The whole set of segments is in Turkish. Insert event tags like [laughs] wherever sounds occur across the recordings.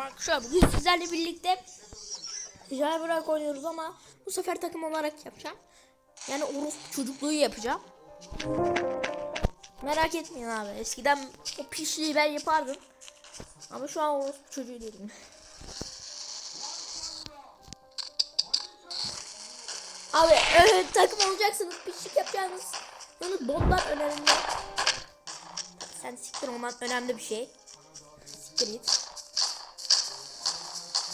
arkadaşlar. Bugün sizlerle birlikte ticari bırak oynuyoruz ama bu sefer takım olarak yapacağım. Yani Urus çocukluğu yapacağım. Merak etmeyin abi. Eskiden o pişliği ben yapardım. Ama şu an Urus çocuğu değilim. Abi evet, takım olacaksınız. Pişlik yapacağınız. Yalnız botlar önemli. Sen siktir olman önemli bir şey. Siktir git.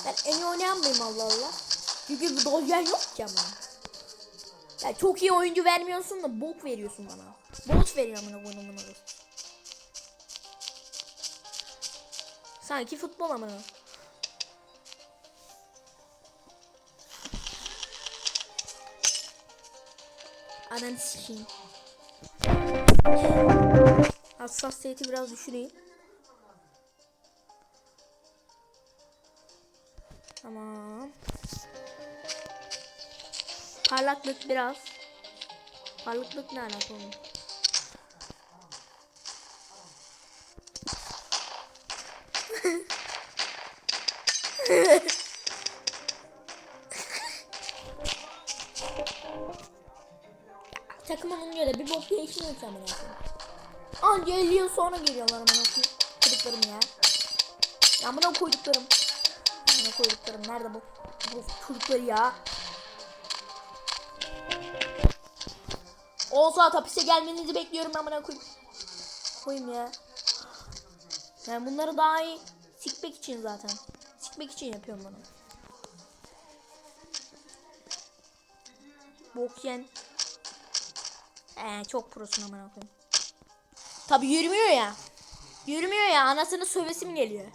Ben en iyi oynayan mıyım Allah Allah? Çünkü bu dojyen yok ki ama. Ya çok iyi oyuncu vermiyorsun da bok veriyorsun bana. Bot veriyor amına koyduğum bunu. Sanki futbol amına. Ananı sikeyim. Hassasiyeti biraz düşüreyim. Parlaklık biraz. Parlaklık ne alaka oğlum? Takıma bulunuyor da bir bok değişmiyor ki amına koyayım. Anca 50 yıl sonra geliyorlar amına koyayım. Koyduklarım ya. Ya amına koyduklarım. Amına koyduklarım nerede bu? Bu çocukları ya. 10 saat hapise gelmenizi bekliyorum amına koyayım. Koyayım ya. Yani bunları daha iyi sikmek için zaten. Sikmek için yapıyorum bunu. Bok yen. Ee, çok prosun amına koyayım. Tabi yürümüyor ya. Yürümüyor ya anasını sövesim geliyor.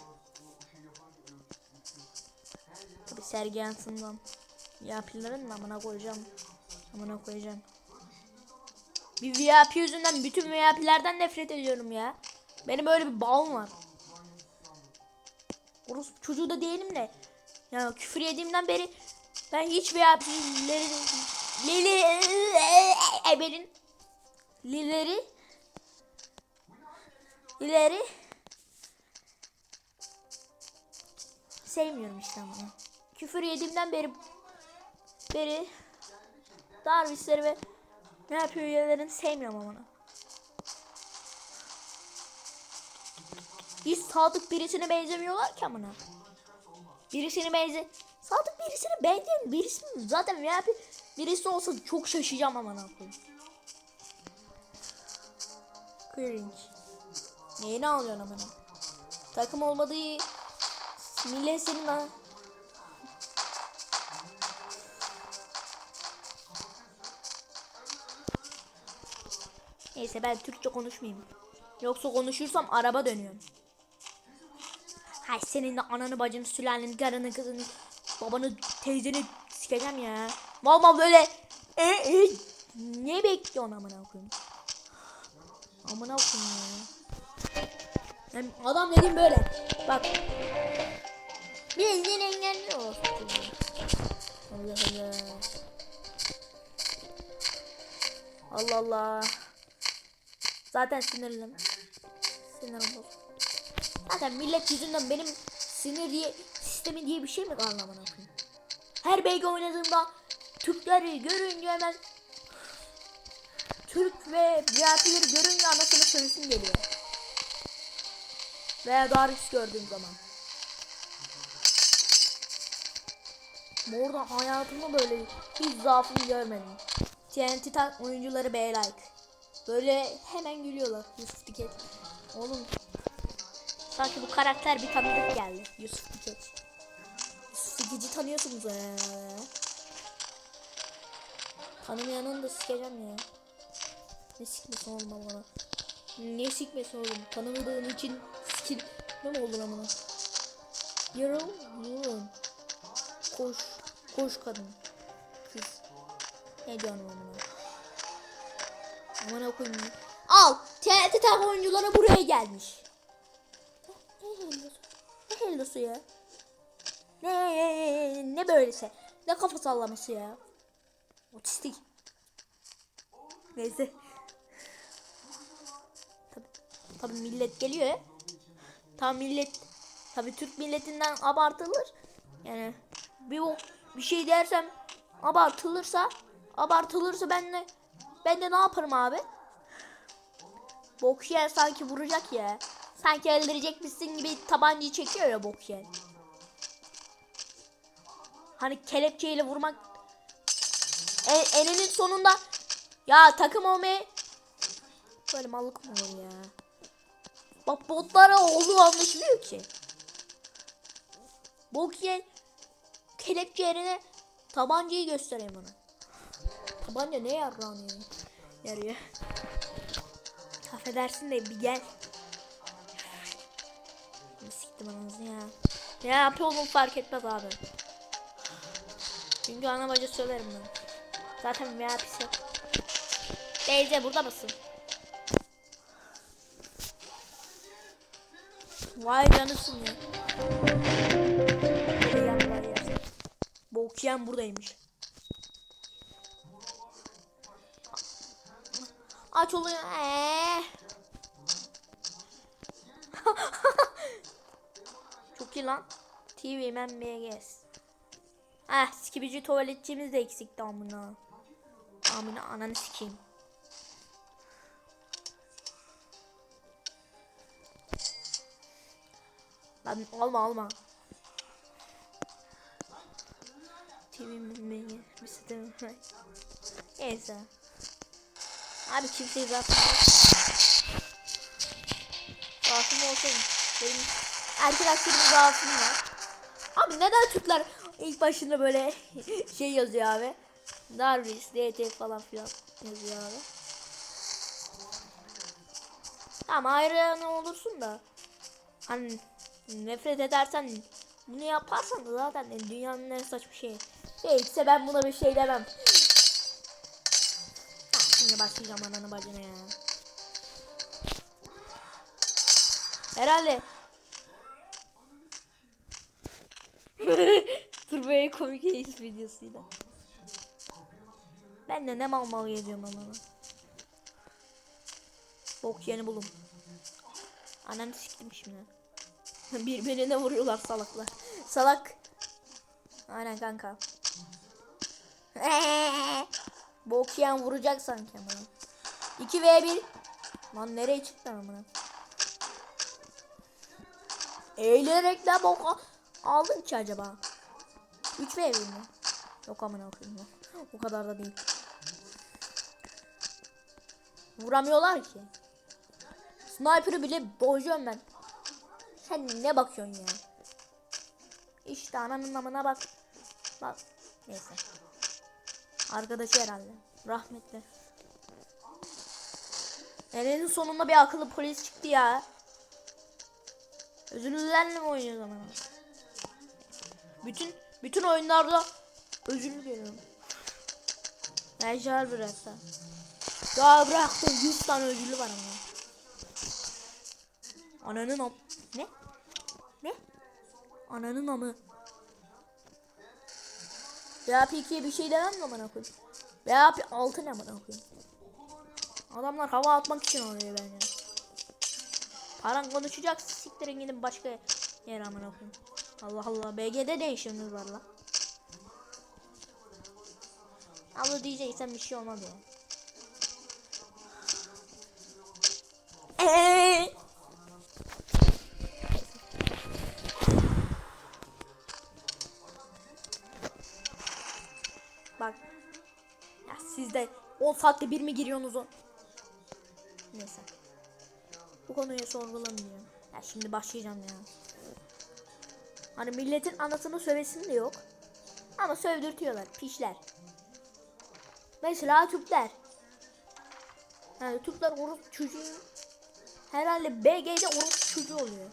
Tabi Sergi Yansın'dan. Ya de amına koyacağım. Amına koyacağım. Bir VIP yüzünden bütün VIP'lerden nefret ediyorum ya. Benim öyle bir bağım var. Orospu çocuğu da değilim de. Ya küfür yediğimden beri ben hiç VIP'lerin Lili benim Lileri ileri sevmiyorum işte ama. Küfür yediğimden beri beri Darwisleri ve ne yapıyor üyelerini sevmiyorum ama. Hiç sadık birisine benzemiyorlar ki amına. Birisine benze sadık birisine benzeyen birisi mi? Zaten VIP birisi olsa çok şaşacağım amına koyayım. Cringe. Neyini alıyorsun amına? Takım olmadığı millet senin ha. Neyse ben Türkçe konuşmayayım. Yoksa konuşursam araba dönüyorum. Hay senin de ananı bacını sülaleni karını kızını babanı teyzeni sikeceğim ya. Vallahi böyle e, e, ne bekliyorsun amına koyayım? Amına koyayım ya. Yani adam dediğim böyle. Bak. Bildiğin engelli olsun. Allah Allah. Allah Allah. Zaten sinirlim. Sinirim bozuk. Zaten millet yüzünden benim sinir diye sistemi diye bir şey mi kaldı amına? Her BG oynadığımda Türkleri görünce hemen Türk ve VIP'leri görünce anasını söylesim geliyor. Veya Darius gördüğüm zaman. Orada hayatımda böyle hiç zaafını görmedim. TNT Tank oyuncuları B like. Böyle hemen gülüyorlar Yusuf Diket. Oğlum sanki bu karakter bir tanıdık geldi. Yusuf Diket. Yusuf Diket'i tanıyorsunuz ya. Tanımayanın da sikeceğim ya. Ne sikmesi oğlum bana. Ne sikmesi oğlum. Tanımadığın için sikin. Ne mi olur amına? Yarıl, yürün. Koş, koş kadın. Kız. Ne diyorsun amına? Aman koyayım. Al. TNT tak oyuncuları buraya gelmiş. Ne hellosu? Ne hellosu ya? Ne ne böylese? Ne kafa sallaması ya? Otistik. Neyse. Tabi, tabi millet geliyor ya. Tam millet Tabi Türk milletinden abartılır. Yani bir bir şey dersem abartılırsa abartılırsa ben de ben de ne yaparım abi? Bok yer sanki vuracak ya. Sanki öldürecekmişsin gibi tabancayı çekiyor ya bok yer. Hani kelepçeyle vurmak e, eninin sonunda ya takım olmayı böyle mallık mı olur ya? Bak botlara olduğu anlaşılıyor ki. Bok yiyen kelepçe yerine tabancayı göstereyim ona. Tabanca ne yarrağını ya? Yarıyor. Affedersin de bir gel. Siktim anasını ya. Ne yapıyor fark etmez abi. Çünkü ana bacı söylerim ben. Zaten veya pisi. Teyze burada mısın? Vay canısın ya. Bu okuyan buradaymış. Aç oluyor. Ee. Çok iyi lan. TV men BGS. Ah sikibici tuvaletçimiz de eksikti amına. Amına ananı sikeyim. Lan alma alma. TV men BGS. Neyse. Abi kimseyi zaten Zaafım olsun. Benim arkadaşlarım zaafım var. Abi neden Türkler ilk başında böyle [laughs] şey yazıyor abi? Darwis, DT falan filan yazıyor abi. Tamam ayrı ne olursun da. Hani nefret edersen bunu yaparsan da zaten dünyanın en saçma şeyi. Değilse ben buna bir şey demem. Başlayacağım ananı bacına ya. Herhalde. [laughs] Turbo'ya komik eğitim videosuyla. Ben de ne mal mal geziyorum ananı. Bok yeni bulum. Ananı siktim şimdi. [laughs] Birbirine vuruyorlar salaklar. Salak. Aynen kanka. [laughs] Bok yiyen vuracak sanki ama. 2 v 1. Lan nereye çıktı amına? Eğilerek de bok aldın ki acaba? 3 v 1 mi? Yok amına koyayım ya. O kadar da değil. Vuramıyorlar ki. Sniper'ı bile bozuyorum ben. Sen ne bakıyorsun ya? İşte ananın namına bak. Bak. Neyse. Arkadaşı herhalde. Rahmetli. Eren'in sonunda bir akıllı polis çıktı ya. Özürlülerle mi oynuyor zaman? Bütün bütün oyunlarda özürlü görüyorum. Ejder bıraksa. Ya bıraktım 100 tane özürlü var ama. Ananın am... Ne? Ne? Ananın amı. VP2'ye bir şey demem mi amına koyayım? VP6 ne amına koyayım? Adamlar hava atmak için oluyor bence. Paran konuşacak siktirin gidin başka yere amına koyayım. Allah Allah BG'de ne işiniz var lan? Abla diyeceksen bir şey olmaz ya. Eee. 10 saatte bir mi giriyorsunuz o? Neyse. Bu konuyu sorgulamıyorum. Ya şimdi başlayacağım ya. Hani milletin anasını sövesin de yok. Ama sövdürtüyorlar. Pişler. Mesela Türkler. Yani Türkler orospu çocuğu. Herhalde BG'de orospu çocuğu oluyor.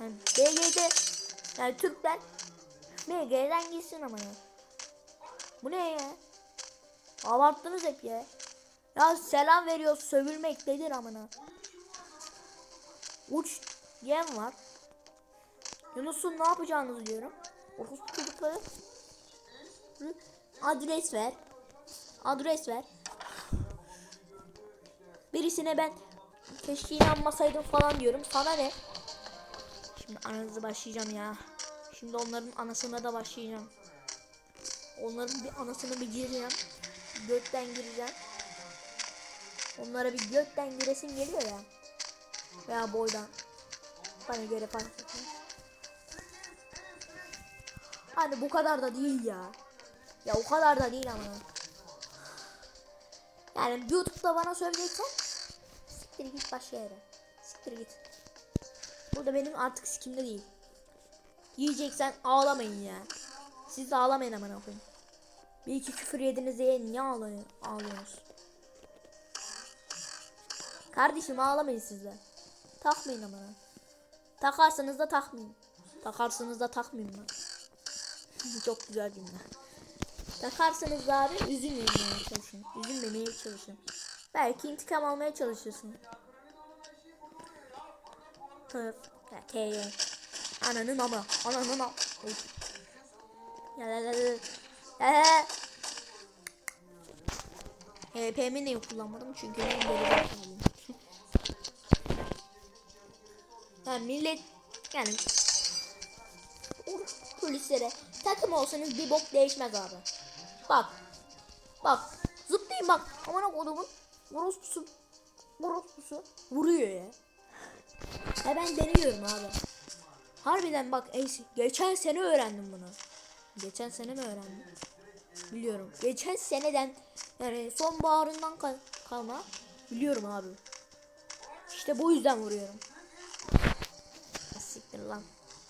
Yani BG'de yani Türkler BG'den gitsin ama ya. Bu ne ya? Abarttınız hep ya. Ya selam veriyor sövülmek nedir amına. Uç yem var. Yunus'un ne yapacağınızı diyorum. Orospu çocukları. Adres ver. Adres ver. Birisine ben keşke inanmasaydım falan diyorum. Sana ne? Şimdi ananızı başlayacağım ya. Şimdi onların anasına da başlayacağım. Onların bir anasını bir gireceğim. Gökten gireceğim. Onlara bir gökten giresim geliyor ya. Veya boydan. Bana göre fark etmez. Hani bu kadar da değil ya. Ya o kadar da değil ama. Yani YouTube'da bana söyleyeceksen siktir git başka yere. Siktir git. Burada benim artık sikimde değil. Yiyeceksen ağlamayın ya. Siz de ağlamayın aman koyayım. Bir iki küfür yediniz diye niye ağlıyor, ağlıyorsunuz? Kardeşim ağlamayın siz de. Takmayın aman. ha. Takarsanız da takmayın. Takarsınız da takmayın lan. [laughs] Çok güzel cümle. Takarsanız da abi üzülmemeye çalışın. Üzülmemeye çalışın. Belki intikam almaya çalışırsın. Tır. T'ye. Ananın ama. Ananın ama. Ya la la la. HP'mi niye kullanmadım çünkü ben geri Yani millet yani polislere takım olsanız bir bok değişmez abi. Bak. Bak. Zıplayın bak. Aman kodumun orospusu orospusu vuruyor ya. Ya ben deniyorum abi. Harbiden bak geçen sene öğrendim bunu. Geçen sene mi öğrendim? Biliyorum. Geçen seneden yani sonbaharından kal kalma biliyorum abi. İşte bu yüzden vuruyorum. Siktir lan.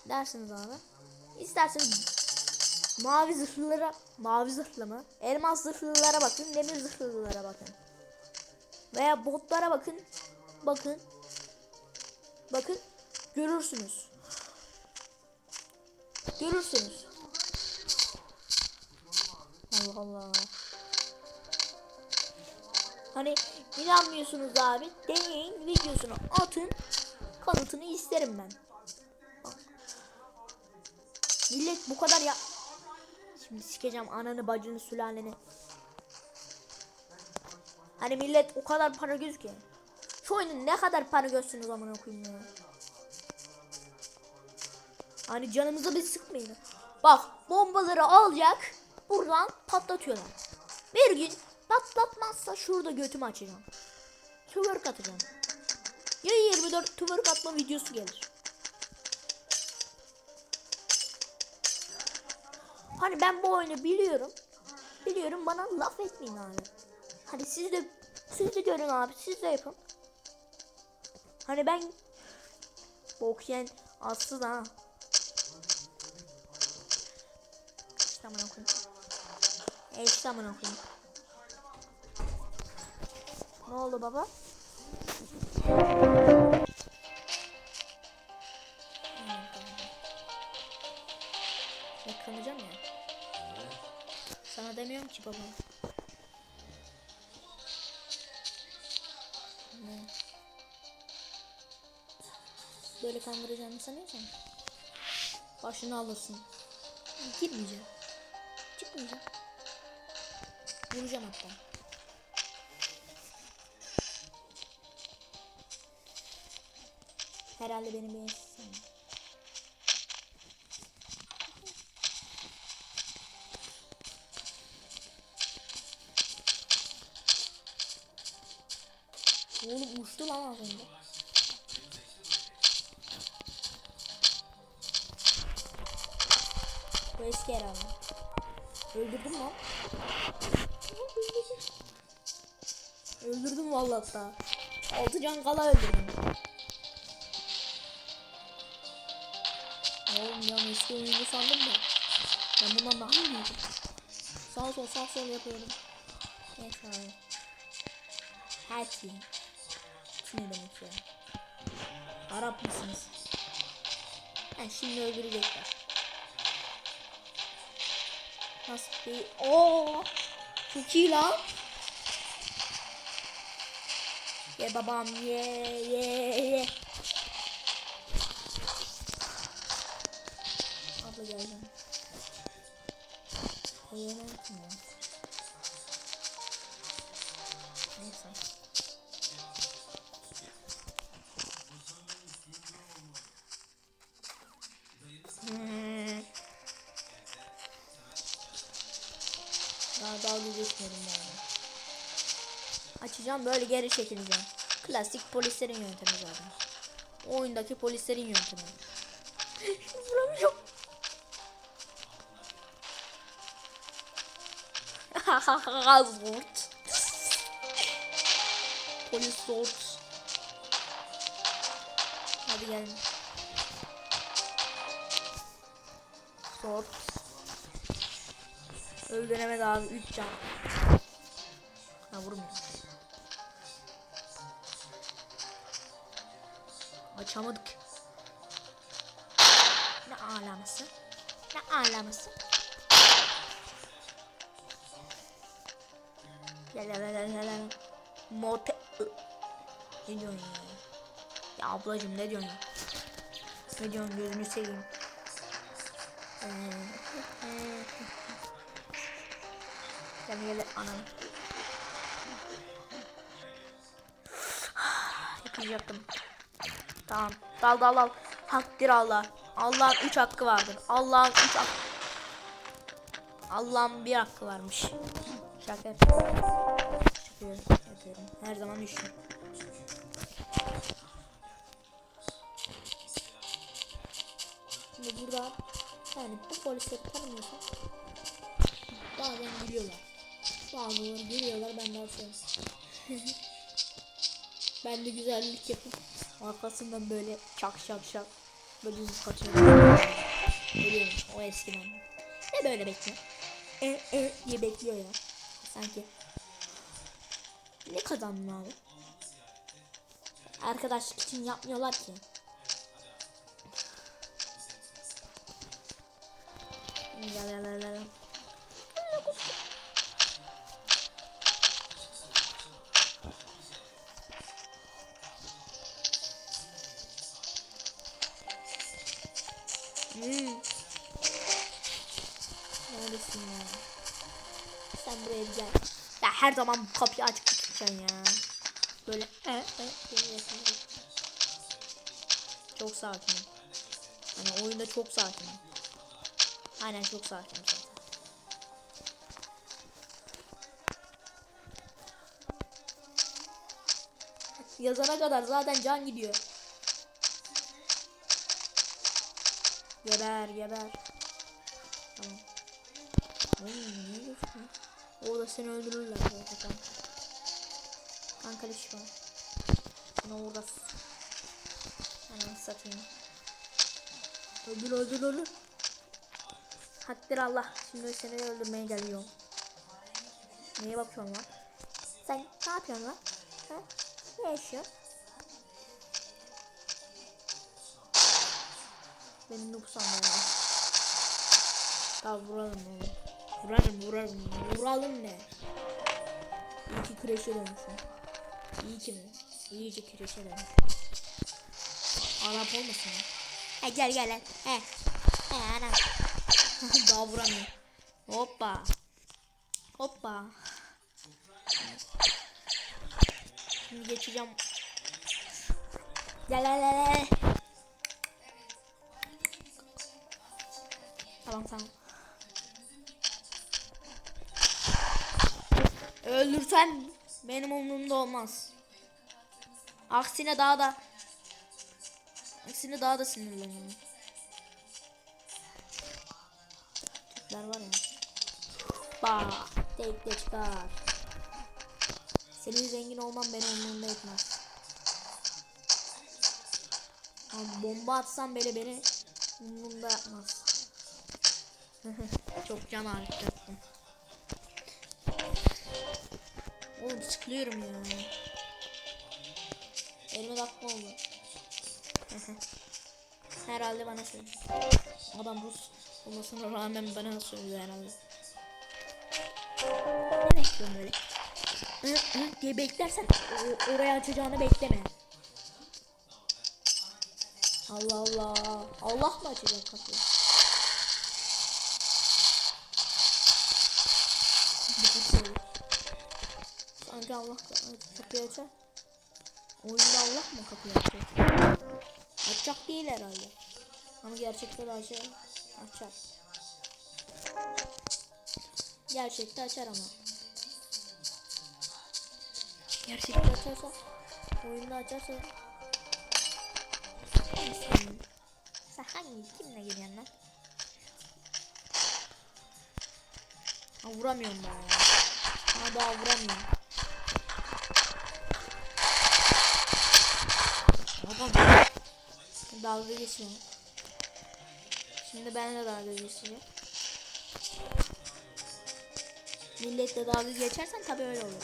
Dersiniz abi. İsterseniz mavi zırhlılara, mavi zırhlı mı? Elmas zırhlılara bakın, demir zırhlılara bakın. Veya botlara bakın. Bakın. Bakın. Görürsünüz. Görürsünüz. Allah Allah. Hani inanmıyorsunuz abi. Deneyin videosunu atın. Kanıtını isterim ben. Millet bu kadar ya. Şimdi sikeceğim ananı bacını sülaleni. Hani millet o kadar para gözüküyor. Şu oyunun ne kadar para gözsünüz amına koyayım ya. Hani canımızı bir sıkmayın. Bak bombaları alacak. Buradan patlatıyorlar. Bir gün patlatmazsa şurada götümü açacağım. Twerk atacağım. Ya 24 twerk atma videosu gelir. Hani ben bu oyunu biliyorum. Biliyorum bana laf etmeyin abi. Hadi siz de siz de görün abi siz de yapın. Hani ben bok yiyen atsız ha. İşte. E işte amına koyayım. Ne oldu baba? Yakalayacağım ya. Sana demiyorum ki baba. Böyle kandıracağını sanıyorsan başını alırsın. Girmeyeceğim. Çıkmayacağım. Vuracağım hatta. Herhalde benim bir ensesim. Oğlum uçtu lan az önce. Bu eski herhalde. Öldürdüm lan. Öldürdüm vallahi hatta. Altı can kala öldürdüm. Oğlum ya eski oyuncu sandım da. Ben bundan daha iyiydim. Sağ sol sağ sol yapıyorum. Neyse abi. Her şey. Ne demek ya? Arap mısınız? Ha, şimdi öldürecekler. Nasıl bir... Oo! Çok iyi lan. Ye babam ye ye ye. Abla geldim. Yemem ki. Açacağım böyle geri çekileceğim. Klasik polislerin yöntemi zaten. Oyundaki polislerin yöntemi. Vuramıyorum. [laughs] Zort. Polis zort. Hadi gelin. Zort. Öldüremedi abi 3 can. Ha vurmuyor. Açamadık. Ne alaması? Ne la la la la la. Mote... Ne diyorsun ya? Ya ablacım ne diyorsun ya? Ne diyorsun gözünü seveyim. [laughs] Gel gel anam. [sighs] Yapacaktım. Tamam. Dal dal dal. Takdir Allah. Allah'ın üç hakkı vardır. Allah'ın üç hakkı. Allah'ın bir hakkı varmış. Şaka yapıyorum. Şaka yapıyorum. Her zaman düşün. Şimdi burada yani bu polisleri tanımıyorsan bazen gülüyorlar. Bazıları gülüyorlar ben de atıyorum. [laughs] ben de güzellik yapıp arkasından böyle çak şak şak böyle düz kaçıyorum. Ölüyorum o eskiden. Ne böyle bekliyor? E e diye bekliyor ya. Sanki. Ne kazandın abi? Arkadaşlık için yapmıyorlar ki. La la la la. Her zaman bu kapıyı açık tutacaksın ya. Böyle e, e, diye yapıyorsun. Çok sakinim. Hani oyunda çok sakinim. Aynen çok sakinim zaten. Yazana kadar zaten can gidiyor. Geber geber. Tamam. Ay ne diyorsun? Orada seni öldürürler zaten kanka. İş var. Sana orada Hemen satayım. Öldür öldür öldür. Takdir Allah. Şimdi seni öldürmeye geliyorum. Neye bakıyorsun lan? Sen ne yapıyorsun lan? Ha? Ne yaşıyorsun? Benim noob ya. Tamam vuralım oğlum. Vuralım vuralım. Vuralım ne? İyi ki kreşe dönmüşüm. İyi ki mi? İyice kreşe dönmüşüm. Arap olmasın ya. He gel gel lan. He. He ana. [laughs] Daha vuramıyor. Hoppa. Hoppa. Şimdi geçeceğim. Gel gel. gel. Tamam tamam. Öldürsen benim umurumda olmaz. Aksine daha da aksine daha da sinirleniyorum. Tipler var ya. Ba, tek de çıkar. Senin zengin olman beni umurumda etmez. Ama bomba atsam bile beni umurumda yapmaz. [laughs] Çok can harcattım. Oğlum sıkılıyorum ya. Elime takma oldu. [laughs] herhalde bana söylüyor. Adam Rus olmasına rağmen bana söylüyor herhalde. Ne bekliyorsun böyle? Diye beklersen oraya açacağını bekleme. Allah Allah. Allah mı açacak kapıyı? Sanki Allah kapıyı açar. Oyunda Allah mı kapıyı açacak? Açacak değil herhalde. Ama gerçekte de açar. Açar. Gerçekte açar ama. Gerçekten açarsa oyunda açarsa sen hangi kimle geliyorsun lan? Ha, vuramıyorum ben ya. Ha daha vuramıyorum. Dalga geçiyor. Şimdi ben de dalga geçeceğim. Milletle dalga geçersen tabii öyle olur.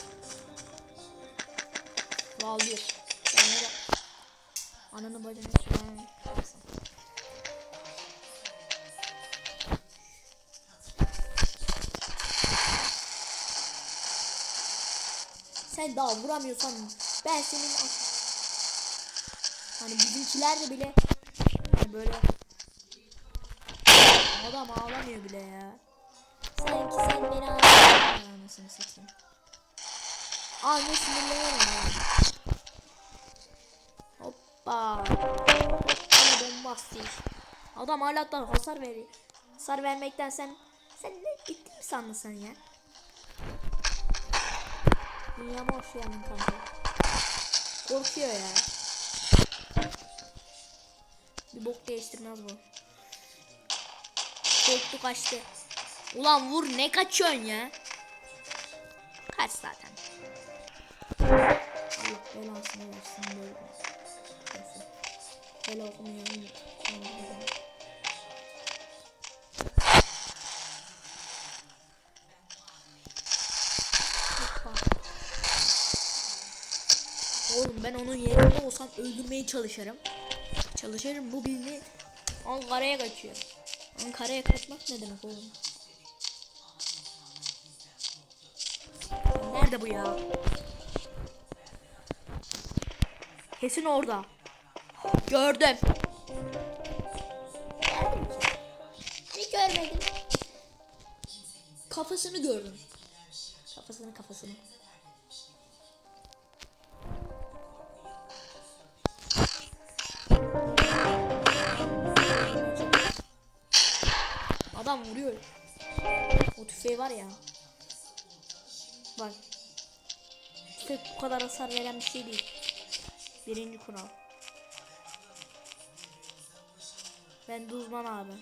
Val bir. Yani de ananı bacını süren. Sen daha vuramıyorsan ben senin hani bizimkiler de bile hani böyle adam ağlamıyor bile ya. Sanki sen beni ağlamıyorsun anasını satayım. Aa ne sinirleniyorum ya. Hoppa. Bana bombastik. Adam hala da hasar veriyor. Hasar vermekten sen sen ne gitti mi sandın sen ya? Dünyama hoş geldin kanka. Korkuyor ya. Bok değiştirmez bu. Korktu kaçtı. Ulan vur ne kaçıyorsun ya? Kaç zaten. Allah belasını versin böyle. Neyse. Böyle okumayalım. Oğlum ben onun yerinde olsam öldürmeye çalışırım. Çalışırım bu bildi. Ankara'ya kaçıyor. Ankara'ya kaçmak ne demek oğlum? Nerede bu ya? Kesin orada. Gördüm. Hiç görmedim. Kafasını gördüm. Kafasını kafasını. Var ya. Bak. Tüfek bu kadar hasar veren bir şey değil. Birinci kural. Ben de uzman abi.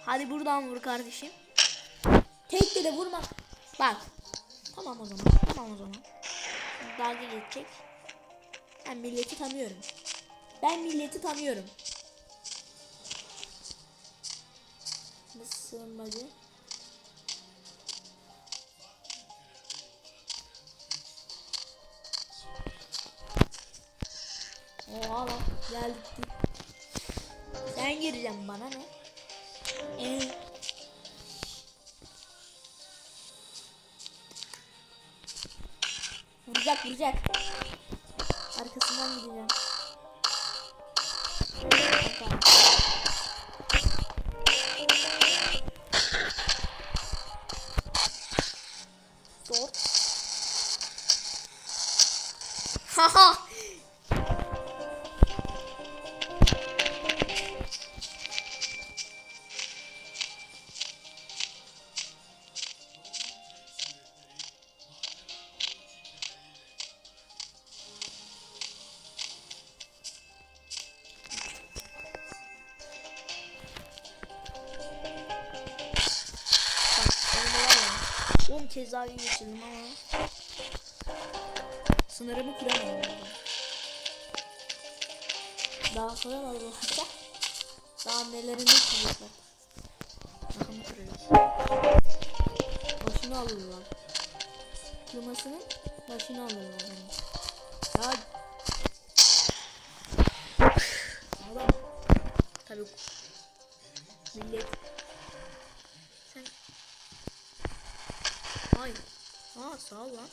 Hadi buradan vur kardeşim. Tekte de vurma. Bak. Tamam o zaman. Tamam o zaman. Dalga geçecek. Ben milleti tanıyorum. Ben milleti tanıyorum. Nasıl sığınmacı? Geldik. Sen gireceksin bana ne? Ee. Vuracak vuracak. Kez daha geçirdim ama sınırımı kıramadım. Daha kıramadım hatta. Daha nelerini kıracaklar. Bakın kırıyor. Başını alırlar. Kırmasının başını alırlar. Ya Adam tabii millet sen Ay Aa sağ ol lan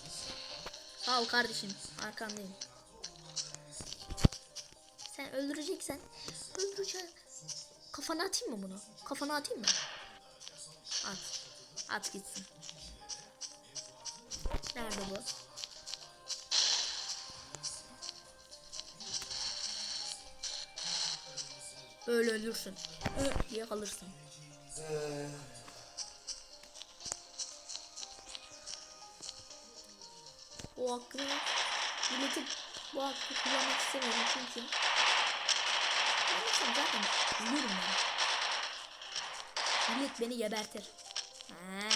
Sağ ol kardeşim arkandayım Sen öldüreceksen öldüreceksin Kafana atayım mı bunu? Kafana atayım mı? At At gitsin Nerede bu? Öyle ölürsün. Ö diye kalırsın. O hakkını milletin bu hakkı kullanmak istemiyorum çünkü Kullanırsam zaten ölürüm ben. Millet beni gebertir. Ha.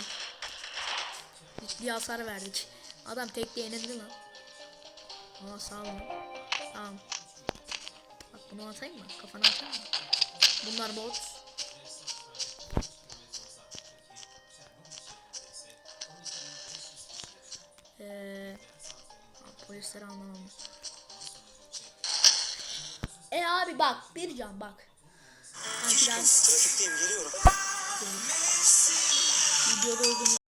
Ciddi hasar verdik. Adam tekte yenildi lan. Aa sağ olun. Tamam. Bak bunu atayım mı? Kafana atayım mı? Bunlar bot. Polisleri anlamam. E abi bak bir can bak. Ben Trafikteyim geliyorum. videoda olduğunu